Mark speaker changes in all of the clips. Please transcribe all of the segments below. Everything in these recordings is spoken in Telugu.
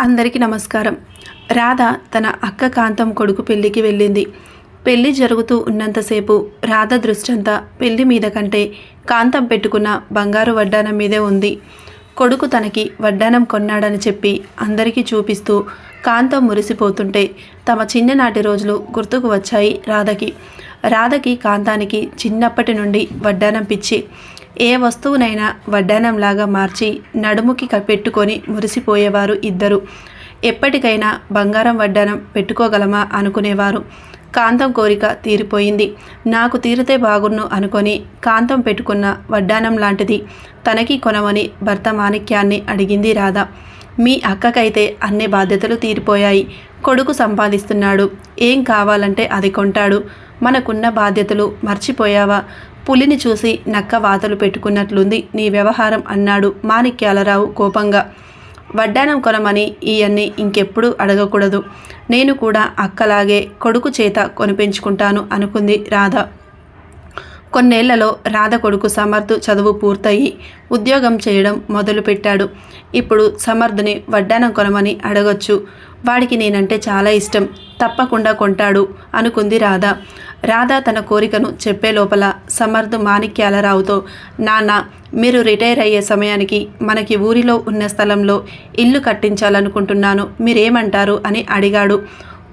Speaker 1: అందరికీ నమస్కారం. రాధ తన అక్క కాంతం కొడుకు పెళ్ళికి వెళ్ళింది. పెళ్ళి జరుగుతూ ఉన్నంతసేపు రాధ దృష్టంతా పెళ్ళి మీద కంటే కాంతం పెట్టుకున్న బంగారు వడ్డానం మీదే ఉంది. కొడుకు తనకి వడ్డానం కొన్నాడని చెప్పి అందరికీ చూపిస్తూ కాంతం మురిసిపోతుంటే తమ చిన్ననాటి రోజులు గుర్తుకు వచ్చాయి రాధకి. రాధకి కాంతానికి చిన్నప్పటి నుండి వడ్డానం పిచ్చి. ఏ వస్తువునైనా వడ్డానంలాగా మార్చి నడుముకి పెట్టుకొని మురిసిపోయేవారు ఇద్దరు. ఎప్పటికైనా బంగారం వడ్డానం పెట్టుకోగలమా అనుకునేవారు. కాంతం కోరిక తీరిపోయింది. నాకు తీరితే బాగున్ను అనుకొని కాంతం పెట్టుకున్న వడ్డానం లాంటిది తనకి కొనమని భర్త మాణిక్యాన్ని అడిగింది రాధ. మీ అక్కకైతే అన్ని బాధ్యతలు తీరిపోయాయి. కొడుకు సంపాదిస్తున్నాడు. ఏం కావాలంటే అది కొంటాడు. మనకున్న బాధ్యతలు మర్చిపోయావా? పులిని చూసి నక్క వాతలు పెట్టుకున్నట్లుంది. నీ వ్యవహారం అన్నాడు మాణిక్యాలరావు కోపంగా. వడ్డానం కొనమని ఈయన్ని ఇంకెప్పుడు అడగకూడదు. నేను కూడా అక్కలాగే కొడుకు చేత కొనిపించుకుంటాను అనుకుంది రాధ. కొన్నేళ్ళలో రాధ కొడుకు సమర్థ్ చదువు పూర్తయి ఉద్యోగం చేయడం మొదలుపెట్టాడు. ఇప్పుడు సమర్థుని వడ్డానం కొనమని అడగొచ్చు. వాడికి నేనంటే చాలా ఇష్టం. తప్పకుండా కొంటాడు అనుకుంది రాధ. రాధ తన కోరికను చెప్పే లోపల సమర్థ్ మాణిక్యాలరావుతో నాన్న మీరు రిటైర్ అయ్యే సమయానికి మనకి ఊరిలో ఉన్న స్థలంలో ఇల్లు కట్టించాలనుకుంటున్నాను. మీరేమంటారు? అని అడిగాడు.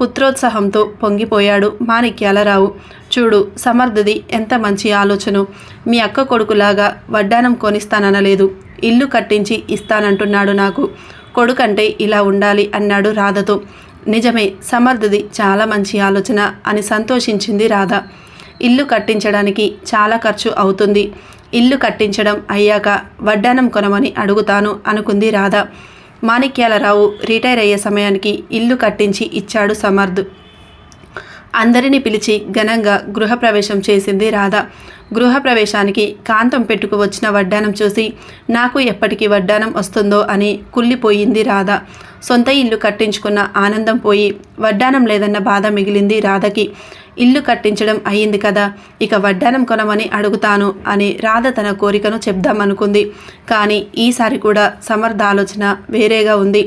Speaker 1: పుత్రోత్సాహంతో పొంగిపోయాడు మాణిక్యాలరావు. చూడు సమర్థది ఎంత మంచి ఆలోచన. మీ అక్క కొడుకులాగా వడ్డానం కొనిస్తాననలేదు. ఇల్లు కట్టించి ఇస్తానంటున్నాడు నాకు. కొడుకంటే ఇలా ఉండాలి అన్నాడు రాధతో. నిజమే సమర్థది చాలా మంచి ఆలోచన అని సంతోషించింది రాధ. ఇల్లు కట్టించడానికి చాలా ఖర్చు అవుతుంది. ఇల్లు కట్టించడం అయ్యాక వడ్డానం కొనమని అడుగుతాను అనుకుంది రాధ. మాణిక్యాలరావు రిటైర్ అయ్యే సమయానికి ఇల్లు కట్టించి ఇచ్చాడు సమర్థ్. అందరినీ పిలిచి ఘనంగా గృహప్రవేశం చేసింది రాధ. గృహప్రవేశానికి కాంతం పెట్టుకు వచ్చిన వడ్డానం చూసి నాకు ఎప్పటికి వడ్డానం వస్తుందో అని కుళ్ళిపోయింది రాధ. సొంత ఇల్లు కట్టించుకున్న ఆనందం పోయి వడ్డానం లేదన్న బాధ మిగిలింది రాధకి. ఇల్లు కట్టించడం అయ్యింది కదా ఇక వడ్డానం కొనమని అడుగుతాను అని రాధ తన కోరికను చెప్దామనుకుంది. కానీ ఈసారి కూడా సమర్థ ఆలోచన వేరేగా ఉంది.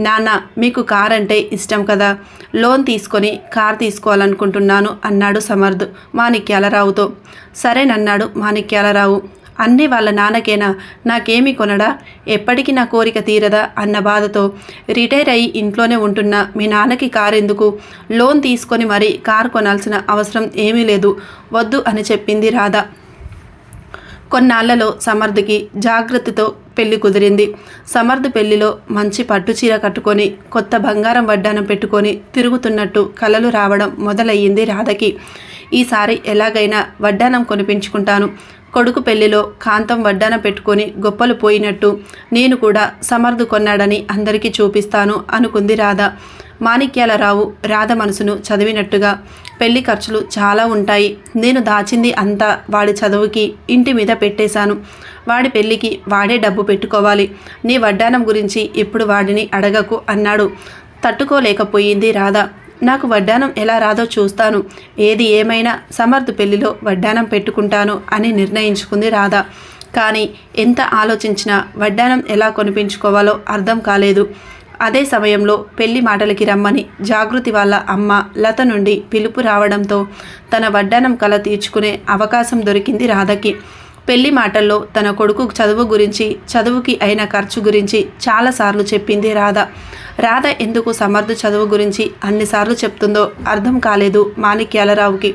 Speaker 1: నాన్న మీకు కార్ అంటే ఇష్టం కదా. లోన్ తీసుకొని కార్ తీసుకోవాలనుకుంటున్నాను అన్నాడు సమర్థ్ మాణిక్యాలరావుతో. సరేనన్నాడు మాణిక్యాలరావు అన్నీ వాళ్ళ నాన్నకేనా? నాకేమి కొనడా? ఎప్పటికీ నా కోరిక తీరదా? అన్న బాధతో. రిటైర్ అయ్యి ఇంట్లోనే ఉంటున్న మీ నాన్నకి కారు ఎందుకు? లోన్ తీసుకొని మరీ కారు కొనాల్సిన అవసరం ఏమీ లేదు. వద్దు అని చెప్పింది రాధా. కొన్నాళ్ళలో సమర్థకి జాగ్రత్తతో పెళ్ళి కుదిరింది. సమర్థ్ పెళ్ళిలో మంచి పట్టు చీర కట్టుకొని కొత్త బంగారం వడ్డానం పెట్టుకొని తిరుగుతున్నట్టు కలలు రావడం మొదలయ్యింది రాధకి. ఈసారి ఎలాగైనా వడ్డానం కొనిపించుకుంటాను. కొడుకు పెళ్ళిలో కాంతం వడ్డానం పెట్టుకొని గొప్పలు పోయినట్టు నేను కూడా సమర్థు కొన్నాడని అందరికీ చూపిస్తాను అనుకుంది రాధ. మాణిక్యాలరావు రాధ మనసును చదివినట్టుగా పెళ్ళి ఖర్చులు చాలా ఉంటాయి. నేను దాచింది అంతా వాడి చదువుకి ఇంటి మీద పెట్టేశాను. వాడి పెళ్ళికి వాడే డబ్బు పెట్టుకోవాలి. నీ వడ్డానం గురించి ఇప్పుడు వాడిని అడగకు అన్నాడు. తట్టుకోలేకపోయింది రాధ. నాకు వడ్డానం ఎలా రాదో చూస్తాను. ఏది ఏమైనా సమర్థ్ పెళ్ళిలో వడ్డానం పెట్టుకుంటాను అని నిర్ణయించుకుంది రాధ. కానీ ఎంత ఆలోచించినా వడ్డానం ఎలా కొనిపించుకోవాలో అర్థం కాలేదు. అదే సమయంలో పెళ్ళి మాటలకి రమ్మని జాగృతి వాళ్ళ అమ్మ లత నుండి పిలుపు రావడంతో తన వడ్డానం కల తీర్చుకునే అవకాశం దొరికింది రాధకి. పెళ్ళి మాటల్లో తన కొడుకు చదువు గురించి చదువుకి అయిన ఖర్చు గురించి చాలాసార్లు చెప్పింది రాధ. రాధ ఎందుకు సమర్థ చదువు గురించి అన్నిసార్లు చెప్తుందో అర్థం కాలేదు మాణిక్యాలరావుకి.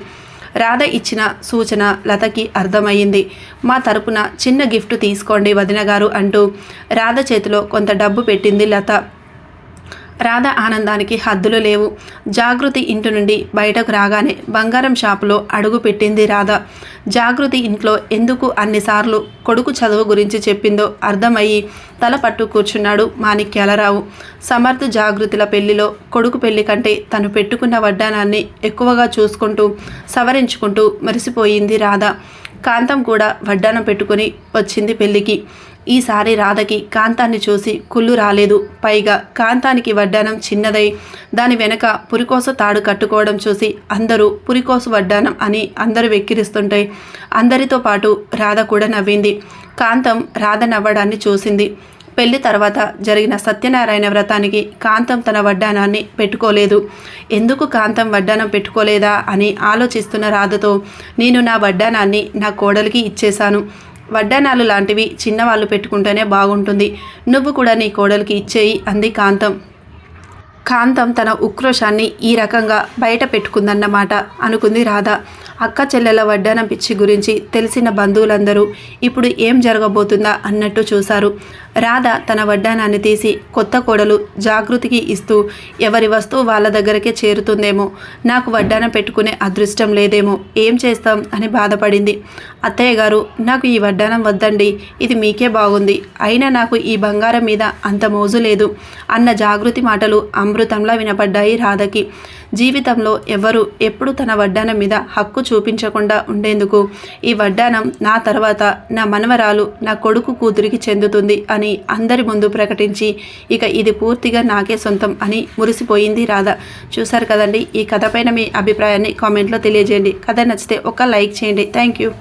Speaker 1: రాధ ఇచ్చిన సూచన లతకి అర్థమయ్యింది. మా తరపున చిన్న గిఫ్ట్ తీసుకోండి వదిన గారు అంటూ రాధ చేతిలో కొంత డబ్బు పెట్టింది లత. రాధ ఆనందానికి హద్దులు లేవు. జాగృతి ఇంటి నుండి బయటకు రాగానే బంగారం షాపులో అడుగు పెట్టింది రాధ. జాగృతి ఇంట్లో ఎందుకు అన్నిసార్లు కొడుకు చదువు గురించి చెప్పిందో అర్థమయ్యి తల పట్టు కూర్చున్నాడు మాణిక్యాలరావు. సమర్థ జాగృతిల పెళ్ళిలో కొడుకు పెళ్ళి కంటే తను పెట్టుకున్న వడ్డానాన్ని ఎక్కువగా చూసుకుంటూ సవరించుకుంటూ మెరిసిపోయింది రాధ. కాంతం కూడా వడ్డానం పెట్టుకుని వచ్చింది పెళ్ళికి ఈసారి రాధకి కాంతాన్ని చూసి కుళ్ళు రాలేదు. పైగా కాంతానికి వడ్డానం చిన్నదై దాని వెనక పురికోస తాడు కట్టుకోవడం చూసి అందరూ పురికోసు వడ్డానం అని అందరూ వెక్కిరిస్తుంటే అందరితో పాటు రాధ కూడా నవ్వింది. కాంతం రాధ నవ్వడాన్ని చూసింది. పెళ్ళి తర్వాత జరిగిన సత్యనారాయణ వ్రతానికి కాంతం తన వడ్డానాన్ని పెట్టుకోలేదు. ఎందుకు కాంతం వడ్డానం పెట్టుకోలేదా అని ఆలోచిస్తున్న రాధతో నేను నా వడ్డానాన్ని నా కోడలికి ఇచ్చేశాను. వడ్డానాలు లాంటివి చిన్నవాళ్ళు పెట్టుకుంటేనే బాగుంటుంది. నువ్వు కూడా నీ కోడలికి ఇచ్చేయి అంది కాంతం. కాంతం తన ఉక్రోషాన్ని ఈ రకంగా బయట పెట్టుకుందన్నమాట అనుకుంది రాధ. అక్క చెల్లెల వడ్డానం పిచ్చి గురించి తెలిసిన బంధువులందరూ ఇప్పుడు ఏం జరగబోతుందా అన్నట్టు చూశారు. రాధ తన వడ్డానాన్ని తీసి కొత్త కోడలు జాగృతికి ఇస్తూ ఎవరి వస్తువు వాళ్ళ దగ్గరకే చేరుతుందేమో. నాకు వడ్డానం పెట్టుకునే అదృష్టం లేదేమో. ఏం చేస్తాం? అని బాధపడింది. అత్తయ్య గారు నాకు ఈ వడ్డానం వద్దండి. ఇది మీకే బాగుంది. అయినా నాకు ఈ బంగారం మీద అంత మోజు లేదు. అన్న జాగృతి మాటలు అమృతంలా వినపడ్డాయి రాధకి. జీవితంలో ఎవరు ఎప్పుడు తన వడ్డానం మీద హక్కు చూపించకుండా ఉండేందుకు. ఈ వడ్డానం నా తర్వాత నా మనవరాలు నా కొడుకు కూతురికి చెందుతుంది అని అందరి ముందు ప్రకటించి ఇక ఇది పూర్తిగా నాకే సొంతం అని మురిసిపోయింది రాధ. చూశారు కదండి ఈ కథ పైన మీ అభిప్రాయాన్ని కామెంట్లో తెలియజేయండి. కథ నచ్చితే ఒక లైక్ చేయండి. Thank you.